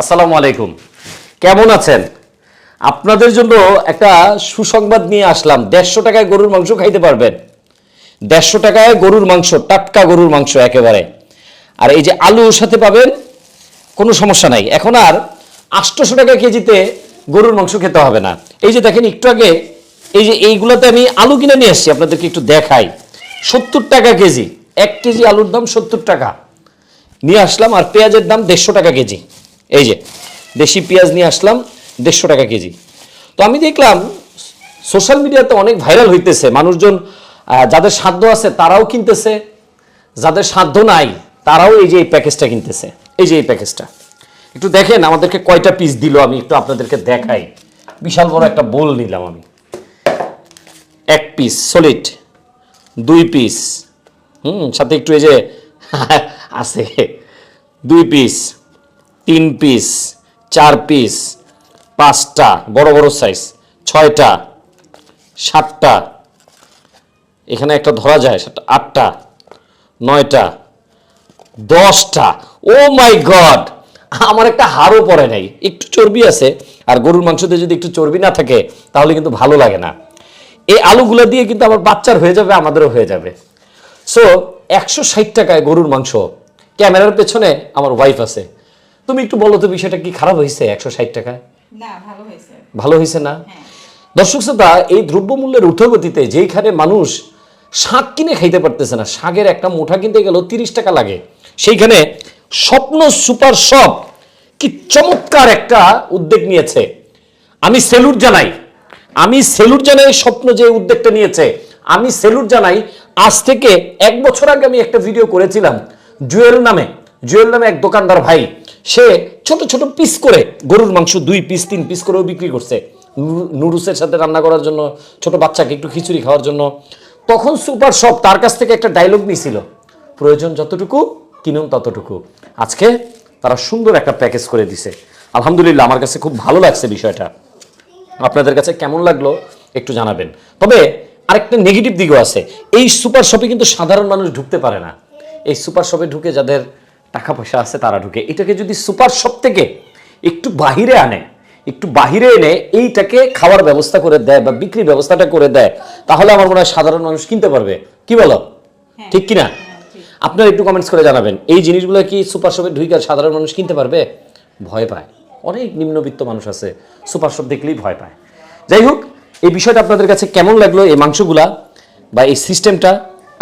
আসসালামু আলাইকুম। কেমন আছেন? আপনাদের জন্য একটা সুসংবাদ নিয়ে আসলাম। দেড়শো টাকায় গরুর মাংস খাইতে পারবেন। দেড়শো টাকায় গরুর মাংস, টাটকা গরুর মাংস একেবারে। আর এই যে আলুর সাথে পাবেন, কোনো সমস্যা নাই। এখন আর আটশোশো টাকা কেজিতে গরুর মাংস খেতে হবে না। এই যে দেখেন, একটু আগে এই যে এইগুলোতে আমি আলু কিনে নিয়ে এসেছি, আপনাদেরকে একটু দেখাই। সত্তর টাকা কেজি, এক কেজি আলুর দাম সত্তর টাকা। নিয়ে আসলাম, আর পেঁয়াজের দাম দেড়শো টাকা কেজি। এই যে, দেশি পেঁয়াজ নিয়ে আসলাম, দেড়শো টাকা কেজি। তো আমি দেখলাম, সোশ্যাল মিডিয়াতে অনেক ভাইরাল হইতেছে, মানুষজন যাদের সাধ্য আছে তারাও কিনতেছে, যাদের সাধ্য নাই তারাও এই যে এই প্যাকেজটা কিনতেছে। এই যে এই প্যাকেজটা। একটু দেখেন, আমাদেরকে কয়টা পিস দিল আমি একটু আপনাদেরকে দেখাই। বিশাল বড় একটা বোল নিলাম আমি। এক পিস সলিড দুই পিস হুম, সাথে একটু এই যে, আছে। দুই পিস তিন পিস চার পিস পাঁচটা, বড় বড় সাইজ ছয়টা, সাতটা, এখানে একটা ধরা যায় সাতটা আটটা, নয়টা, দশটা। ও মাই গড আমার একটা হাড়ও পড়ে নাই। একটু চর্বি আছে, আর গরুর মাংসতে যদি একটু চর্বি না থাকে, তাহলে কিন্তু ভালো লাগে না। এই আলুগুলো দিয়ে কিন্তু আমার বাচ্চার হয়ে যাবে, আমাদেরও হয়ে যাবে। সো একশো ষাট টাকায় গরুর মাংস। ক্যামেরার পেছনে আমার ওয়াইফ আছে। তুমি একটু বলো তো বিষয়টা কি খারাপ হয়েছে একশো ষাট টাকায়? না ভালো হয়েছে। না? দর্শক শ্রোতা এই দ্রব্যমূল্যের ঊর্ধ্বগতিতে যেইখানে মানুষ শাক কিনে খাইতে পারতেছে না শাকের একটা মুঠা কিনতে গেল তিরিশ টাকা লাগে সেইখানে স্বপ্ন সুপার শপ কি চমৎকার একটা উদ্যোগ নিয়েছে। আমি সেলুট জানাই আমি সেলুট জানাই স্বপ্ন যে উদ্যোগটা নিয়েছে। আমি সেলুট জানাই আজ থেকে এক বছর আগে আমি একটা ভিডিও করেছিলাম জুয়েল নামে জুয়েল নামে এক দোকানদার ভাই। সে ছোট ছোট পিস করে, গরুর মাংস দুই পিস তিন পিস করেও বিক্রি করছে। নুডলসের সাথে রান্না করার জন্য, ছোট বাচ্চাকে একটু খিচুড়ি খাওয়ার জন্য। তখন সুপার শপ তার কাছ থেকে একটা ডায়লগ নিয়েছিল প্রয়োজন যতটুকু, কিনুন ততটুকু। আজকে তারা সুন্দর একটা প্যাকেজ করে দিছে। আলহামদুলিল্লাহ, আমার কাছে খুব ভালো লাগছে বিষয়টা। আপনাদের কাছে কেমন লাগল, একটু জানাবেন। তবে আরেকটা নেগেটিভ দিকও আছে। এই সুপার শপে কিন্তু সাধারণ মানুষ ঢুকতে পারে না। এই সুপার শপে ঢুকে যাদের টাকা পয়সা আছে তারা ঢুকে। এটাকে যদি সুপার শপ থেকে একটু বাহিরে আনে একটু বাহিরে এনে এইটাকে খাওয়ার ব্যবস্থা করে দেয় বা বিক্রির ব্যবস্থাটা করে দেয় তাহলে আমার মনে হয় সাধারণ মানুষ কিনতে পারবে। কি বলো? ঠিক কিনা? আপনারা একটু কমেন্টস করে জানাবেন। এই জিনিসগুলো কি সুপার শপে ঢুকে সাধারণ মানুষ কিনতে পারবে? ভয় পায়। অনেক নিম্নবিত্ত মানুষ আছে সুপার শপ দেখলেই ভয় পায়। যাই হোক এই বিষয়টা আপনাদের কাছে কেমন লাগল? এই মাংসগুলা বা এই সিস্টেমটা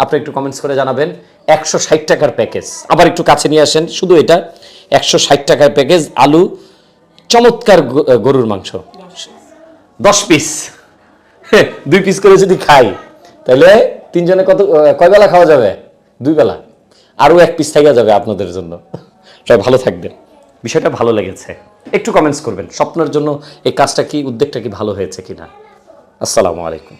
আপনি একটু কমেন্টস করে জানাবেন। একশো ষাট টাকার প্যাকেজ আবার একটু কাছে নিয়ে আসেন, শুধু এটা, একশো ষাট টাকার প্যাকেজ আলু, চমৎকার গরুর মাংস। দশ পিস দুই পিস করে যদি খাই, তাহলে তিনজনে কত কয় বেলা খাওয়া যাবে? দুই বেলা আরও এক পিস থাকা যাবে আপনাদের জন্য। সবাই ভালো থাকবেন। বিষয়টা ভালো লেগেছে। একটু কমেন্টস করবেন, স্বপ্নের জন্য এই কাজটা কি, উদ্যোগটা কি ভালো হয়েছে কিনা। আসসালামু আলাইকুম।